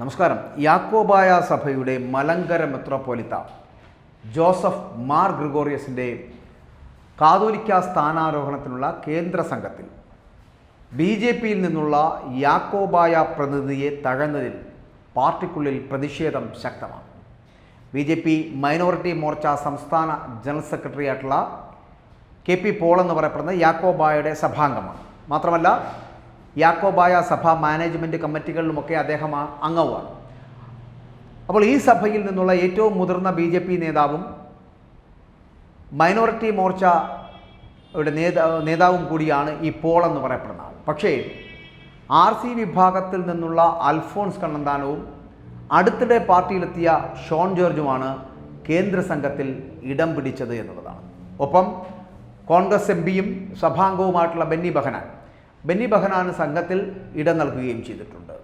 നമസ്കാരം. യാക്കോബായ സഭയുടെ മലങ്കര മെത്രോപൊലിത്ത ജോസഫ് മാർ ഗ്രിഗോറിയസിന്റെ കാതോലിക്ക സ്ഥാനാരോഹണത്തിനുള്ള കേന്ദ്ര സംഘത്തിൽ ബി ജെ പിയിൽ നിന്നുള്ള യാക്കോബായ പ്രതിനിധിയെ തഴഞ്ഞതിൽ പാർട്ടിക്കുള്ളിൽ പ്രതിഷേധം ശക്തമാണ്. B J P minority Morcha സംസ്ഥാന ജനറൽ സെക്രട്ടറി ആയിട്ടുള്ള കെ പി പോൾ എന്ന് പറയപ്പെടുന്ന യാക്കോബായയുടെ സഭാംഗമാണ്. മാത്രമല്ല യാക്കോബായ സഭ മാനേജ്മെന്റ് കമ്മിറ്റികളിലുമൊക്കെ അദ്ദേഹം അംഗവുമാണ്. അപ്പോൾ ഈ സഭയിൽ നിന്നുള്ള ഏറ്റവും മുതിർന്ന ബി ജെ പി നേതാവും മൈനോറിറ്റി മോർച്ചയുടെ നേതാ നേതാവും കൂടിയാണ് ഈ പോൾ എന്ന് പറയപ്പെടുന്ന ആൾ. പക്ഷേ ആർ സി വിഭാഗത്തിൽ നിന്നുള്ള അൽഫോൺസ് കണ്ണന്താനവും അടുത്തിടെ പാർട്ടിയിലെത്തിയ ഷോൺ ജോർജുമാണ് കേന്ദ്ര സംഘത്തിൽ ഇടം പിടിച്ചത് എന്നുള്ളതാണ്. ഒപ്പം കോൺഗ്രസ് എം പിയും സഭാംഗവുമായിട്ടുള്ള ബെന്നി ബഹനാൻ. ബെന്നി ബഹനാന് സംഘത്തിൽ ഇടം നൽകുകയും ചെയ്തിട്ടുണ്ട്.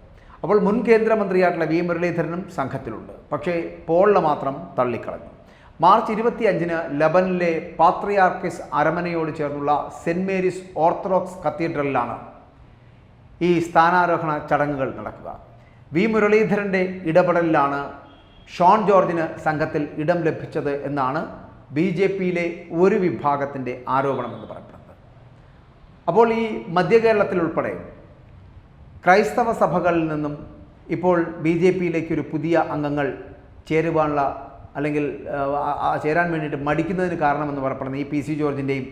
അപ്പോൾ മുൻ കേന്ദ്രമന്ത്രിയായിട്ടുള്ള വി. മുരളീധരനും സംഘത്തിലുണ്ട്. പക്ഷേ പോളിനെ മാത്രം തള്ളിക്കളഞ്ഞു. മാർച്ച് ഇരുപത്തി അഞ്ചിന് ലബനിലെ പാത്രിയാർക്കിസ് അരമനയോട് ചേർന്നുള്ള സെന്റ് മേരീസ് ഓർത്തഡോക്സ് കത്തീഡ്രലിലാണ് ഈ സ്ഥാനാരോഹണ ചടങ്ങുകൾ നടക്കുക. വി. മുരളീധരന്റെ ഇടപെടലിലാണ് ഷോൺ ജോർജിന് സംഘത്തിൽ ഇടം ലഭിച്ചത് എന്നാണ് ബി. ജെ. പിയിലെ ഒരു വിഭാഗത്തിന്റെ ആരോപണമെന്ന് പറയപ്പെടുന്നത് അപ്പോൾ ഈ മധ്യകേരളത്തിൽ ഉൾപ്പെടെ ക്രൈസ്തവ സഭകളിൽ നിന്നും ഇപ്പോൾ ബി ജെ പിയിലേക്ക് ഒരു പുതിയ അംഗങ്ങൾ ചേരുവാനുള്ള അല്ലെങ്കിൽ ചേരാൻ വേണ്ടിയിട്ട് മടിക്കുന്നതിന് കാരണമെന്ന് പറയപ്പെടുന്ന ഈ പി സി ജോർജിന്റെയും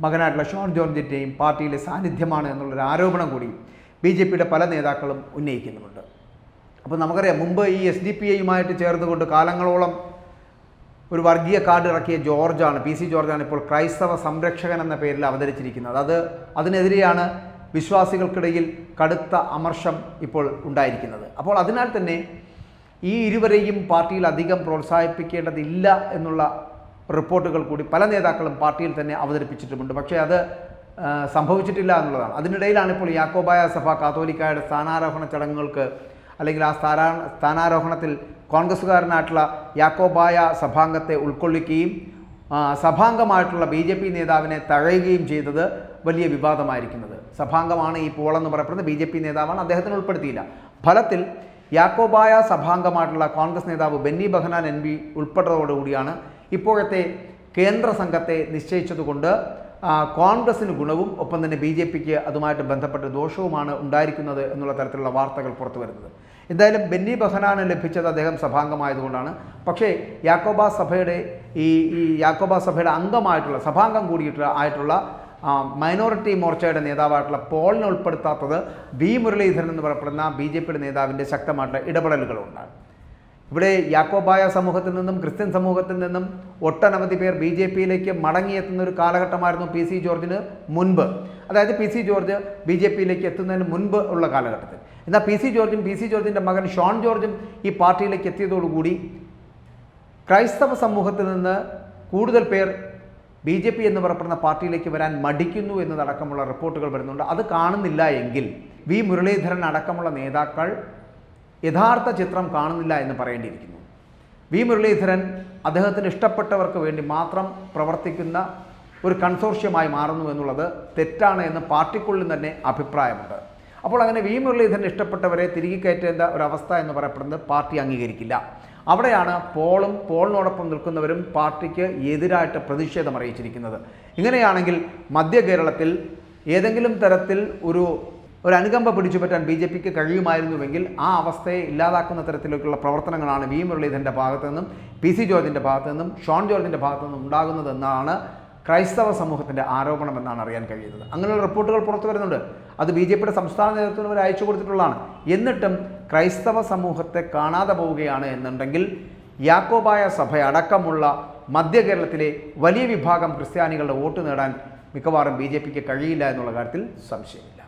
മകനായിട്ടുള്ള ഷോൺ ജോർജിന്റെയും പാർട്ടിയിലെ സാന്നിധ്യമാണ് എന്നുള്ളൊരു ആരോപണം കൂടി ബി ജെ പിയുടെ പല നേതാക്കളും ഉന്നയിക്കുന്നുമുണ്ട്. അപ്പോൾ നമുക്കറിയാം മുമ്പ് ഈ എസ് ഡി പി ഐയുമായിട്ട് ചേർന്നുകൊണ്ട് കാലങ്ങളോളം ഒരു വർഗീയ കാർഡ് ഇറക്കിയ ജോർജാണ് പി സി ജോർജാണ് ഇപ്പോൾ ക്രൈസ്തവ സംരക്ഷകൻ എന്ന പേരിൽ അവതരിച്ചിരിക്കുന്നത്. അത് അതിനെതിരെയാണ് വിശ്വാസികൾക്കിടയിൽ കടുത്ത അമർഷം ഇപ്പോൾ ഉണ്ടായിരിക്കുന്നത്. അപ്പോൾ അതിനാൽ തന്നെ ഈ ഇരുവരെയും പാർട്ടിയിൽ അധികം പ്രോത്സാഹിപ്പിക്കേണ്ടതില്ല എന്നുള്ള റിപ്പോർട്ടുകൾ കൂടി പല നേതാക്കളും പാർട്ടിയിൽ തന്നെ അവതരിപ്പിച്ചിട്ടുമുണ്ട്. പക്ഷേ അത് സംഭവിച്ചിട്ടില്ല എന്നുള്ളതാണ്. അതിനിടയിലാണ് ഇപ്പോൾ യാക്കോബായ സഭ കാത്തോലിക്കായുടെ സ്ഥാനാരോഹണ ചടങ്ങുകൾക്ക് അല്ലെങ്കിൽ ആ സ്ഥാനാ സ്ഥാനാരോഹണത്തിൽ കോൺഗ്രസ്സുകാരനായിട്ടുള്ള യാക്കോബായ സഭാംഗത്തെ ഉൾക്കൊള്ളിക്കുകയും സഭാംഗമായിട്ടുള്ള ബി ജെ പി നേതാവിനെ തഴയുകയും ചെയ്തത് വലിയ വിവാദമായിരിക്കുന്നത്. സഭാംഗമാണ് ഈ പോളെന്ന് പറയപ്പെടുന്നത്. ബി ജെ പി നേതാവാണ്. അദ്ദേഹത്തിന് ഉൾപ്പെടുത്തിയില്ല. ഫലത്തിൽ യാക്കോബായ സഭാംഗമായിട്ടുള്ള കോൺഗ്രസ് നേതാവ് ബെന്നി ബഹനാൻ എൻ ബി ഉൾപ്പെട്ടതോടുകൂടിയാണ് ഇപ്പോഴത്തെ കേന്ദ്ര സംഘത്തെ നിശ്ചയിച്ചതുകൊണ്ട് കോൺഗ്രസിന് ഗുണവും ഒപ്പം തന്നെ ബി ജെ പിക്ക് അതുമായിട്ട് ബന്ധപ്പെട്ട് ദോഷവുമാണ് ഉണ്ടായിരിക്കുന്നത് എന്നുള്ള തരത്തിലുള്ള വാർത്തകൾ പുറത്തു വരുന്നത് എന്തായാലും ബെന്നി ബഹനാന് ലഭിച്ചത് അദ്ദേഹം സഭാംഗമായതുകൊണ്ടാണ്. പക്ഷേ യാക്കോബ സഭയുടെ ഈ ഈ യാക്കോബ സഭയുടെ അംഗമായിട്ടുള്ള സഭാംഗം കൂടിയിട്ട് ആയിട്ടുള്ള മൈനോറിറ്റി മോർച്ചയുടെ നേതാവായിട്ടുള്ള പോളിനെ ഉൾപ്പെടുത്താത്തത് വി മുരളീധരൻ എന്ന് പറയപ്പെടുന്ന ബി ജെ പിയുടെ നേതാവിന്റെ ശക്തമായിട്ടുള്ള ഇടപെടലുകളുണ്ടാണ്. ഇവിടെ യാക്കോബായ സമൂഹത്തിൽ നിന്നും ക്രിസ്ത്യൻ സമൂഹത്തിൽ നിന്നും ഒട്ടനവധി പേർ ബി ജെ പിയിലേക്ക് മടങ്ങിയെത്തുന്ന ഒരു കാലഘട്ടമായിരുന്നു പി സി ജോർജിന് മുൻപ്. അതായത് P C George B J പിയിലേക്ക് എത്തുന്നതിന് മുൻപ് ഉള്ള കാലഘട്ടത്തിൽ. എന്നാൽ പി സി ജോർജും പി സി ജോർജിന്റെ മകൻ ഷോൺ ജോർജും ഈ പാർട്ടിയിലേക്ക് എത്തിയതോടുകൂടി ക്രൈസ്തവ സമൂഹത്തിൽ നിന്ന് കൂടുതൽ പേർ ബി ജെ പി എന്ന് പറയപ്പെടുന്ന പാർട്ടിയിലേക്ക് വരാൻ മടിക്കുന്നു എന്നതടക്കമുള്ള റിപ്പോർട്ടുകൾ വരുന്നുണ്ട്. അത് കാണുന്നില്ല എങ്കിൽ വി മുരളീധരൻ അടക്കമുള്ള നേതാക്കൾ യഥാർത്ഥ ചിത്രം കാണുന്നില്ല എന്ന് പറയേണ്ടിയിരിക്കുന്നു. വി മുരളീധരൻ അദ്ദേഹത്തിന് ഇഷ്ടപ്പെട്ടവർക്ക് വേണ്ടി മാത്രം പ്രവർത്തിക്കുന്ന ഒരു കൺസോർഷ്യമായി മാറുന്നു എന്നുള്ളത് തെറ്റാണ് എന്ന് പാർട്ടിക്കുള്ളിൽ തന്നെ അഭിപ്രായമുണ്ട്. അപ്പോൾ അങ്ങനെ വി മുരളീധരൻ ഇഷ്ടപ്പെട്ടവരെ തിരികെ കയറ്റേണ്ട ഒരവസ്ഥ എന്ന് പറയപ്പെടുന്നത് പാർട്ടി അംഗീകരിക്കില്ല. അവിടെയാണ് പോളും പോളിനോടൊപ്പം നിൽക്കുന്നവരും പാർട്ടിക്ക് എതിരായിട്ട് പ്രതിഷേധം അറിയിച്ചിരിക്കുന്നത്. ഇങ്ങനെയാണെങ്കിൽ മധ്യ കേരളത്തിൽ ഏതെങ്കിലും തരത്തിൽ ഒരു ഒരു അനുകമ്പ പിടിച്ചു പറ്റാൻ ബി ജെ പിക്ക് കഴിയുമായിരുന്നുവെങ്കിൽ ആ അവസ്ഥയെ ഇല്ലാതാക്കുന്ന തരത്തിലേക്കുള്ള പ്രവർത്തനങ്ങളാണ് വി മുരളീധരന്റെ ഭാഗത്തു നിന്നും പി സി ജോർജിന്റെ ഭാഗത്തു നിന്നും ഷോൺ ജോർജിന്റെ ഭാഗത്തു നിന്നും ഉണ്ടാകുന്നതെന്നാണ് ക്രൈസ്തവ സമൂഹത്തിന്റെ ആരോപണം എന്നാണ് അറിയാൻ കഴിയുന്നത്. അങ്ങനെയുള്ള റിപ്പോർട്ടുകൾ പുറത്തു വരുന്നുണ്ട്. അത് ബി ജെ പിയുടെ സംസ്ഥാന നേതൃത്വം അവർ അയച്ചു കൊടുത്തിട്ടുള്ളതാണ്. എന്നിട്ടും ക്രൈസ്തവ സമൂഹത്തെ കാണാതെ പോവുകയാണ് എന്നുണ്ടെങ്കിൽ യാക്കോബായ സഭ അടക്കമുള്ള മധ്യ കേരളത്തിലെ വലിയ വിഭാഗം ക്രിസ്ത്യാനികളുടെ വോട്ട് നേടാൻ മിക്കവാറും ബി ജെ പിക്ക് കഴിയില്ല എന്നുള്ള കാര്യത്തിൽ സംശയമില്ല.